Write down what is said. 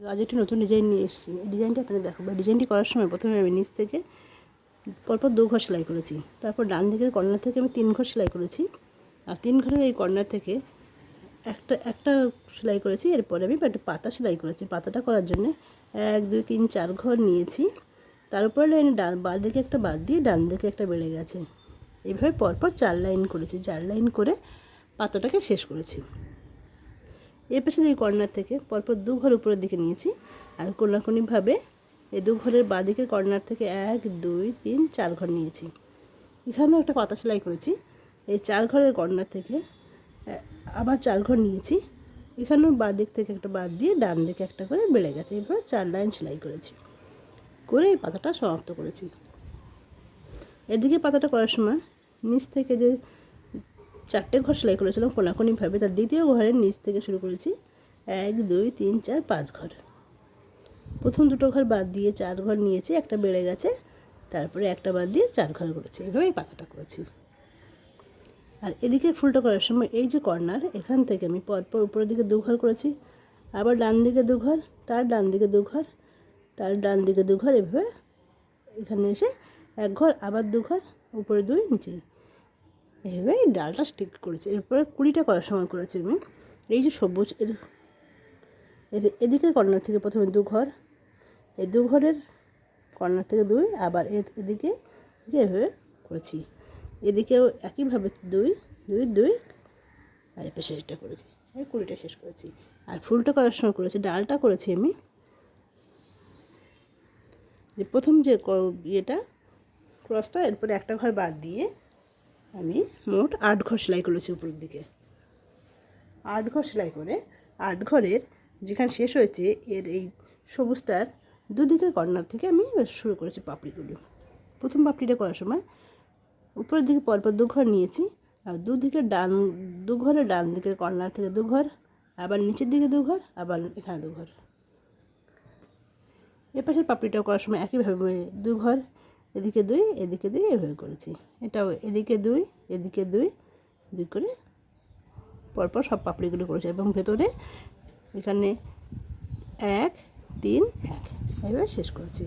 আজ একটি নতুন ডিজাইন নিয়ে এসেছি। এই ডিজাইনটা আপনাদের দেখাবো ডিজাইনটি করার সময় প্রথমে আমি নিচ থেকে পরপর দু ঘর সেলাই করেছি। তারপর ডান দিকের কর্নার থেকে আমি তিন ঘর সেলাই করেছি। আর তিন ঘরের এই কর্নার থেকে একটা একটা সেলাই করেছি, এরপরে আমি একটা পাতা সেলাই করেছি। পাতাটা করার জন্য এক, দুই, তিন, চার ঘর নিয়েছি। তার উপরে লাইনে ডান, বাঁ দিকে একটা বাদ দিয়ে ডান দিকে একটা বেড়ে গেছে। এইভাবে পরপর চার লাইন করেছি। চার লাইন করে পাতাটাকে শেষ করেছি। এর পাশে এই কর্নার থেকে পরপর দু ঘর উপরের দিকে নিয়েছি আর কোনাকুনিভাবে এই দু ঘরের বাঁ দিকের কর্নার থেকে এক, দুই, তিন, চার ঘর নিয়েছি। এখানেও একটা পাতা সেলাই করেছি। এই চার ঘরের কর্নার থেকে আবার চার ঘর নিয়েছি। এখানেও বাঁ দিক থেকে একটা বাদ দিয়ে ডান দিকে একটা করে বেড়ে গেছে। এভাবে চার লাইন সেলাই করেছি। করে এই পাতাটা সমাপ্ত করেছি। এদিকে পাতাটা করার সময় নিচ থেকে যে চারটে ঘর সেলাই করেছিলাম কোনাকুনিভাবে তার দ্বিতীয় ঘরের নিচ থেকে শুরু করেছি। এক, দুই, তিন, চার, পাঁচ ঘর। প্রথম দুটো ঘর বাদ দিয়ে চার ঘর নিয়েছি, একটা বেড়ে গেছে। তারপরে একটা বাদ দিয়ে চার ঘর করেছি। এভাবেই পাতাটা করেছি। আর এদিকে ফুলটা করার সময় এই যে কর্নার, এখান থেকে আমি পরপর উপরের দিকে দু ঘর করেছি। আবার ডান দিকে দু ঘর, তার ডান দিকে দু ঘর, তার ডান দিকে দু ঘর, এভাবে এখানে এসে এক ঘর, আবার দু ঘর, উপরে দুই, নিচে এভাবে ডালটা স্টিক করেছি। এরপরে কুড়িটা করার সময় করেছি আমি। এই যে সবুজ এদিকের কর্নার থেকে প্রথমে দু ঘর এই দু ঘরের কর্নার থেকে দুই, আবার এদিকে এভাবে করেছি। এদিকেও একইভাবে দুই দুই দুই, আর এ পাশে এটা করেছি। এই কুড়িটা শেষ করেছি। আর ফুলটা করার সময় করেছি, ডালটা করেছি আমি। যে প্রথম যে ইয়েটা ক্রসটা এরপরে একটা ঘর বাদ দিয়ে আমি মোট আট ঘর সেলাই করেছি উপরের দিকে। আট ঘর সেলাই করে আট ঘরের যেখানে শেষ হয়েছে, এর এই সবুজটার দুদিকের কর্নার থেকে আমি শুরু করেছি পাপড়িগুলো। প্রথম পাপড়িটা করার সময় উপরের দিকে পরপর দু ঘর নিয়েছি, আর দুদিকে ডান, দু ঘরের ডান দিকের কর্নার থেকে দু ঘর, আবার নিচের দিকে দু ঘর, আবার এখানে দু ঘর। এ পাশের পাপড়িটাও করার সময় একইভাবে দু ঘর এদিকে দুই এদিকে দুই, এভাবে করেছি। এটাও এদিকে দুই এদিকে দুই দুই করে পরপর সব পাপড়িগুলো করেছি এবং ভেতরে এখানে এক, তিন, এক। এভাবে শেষ করেছি।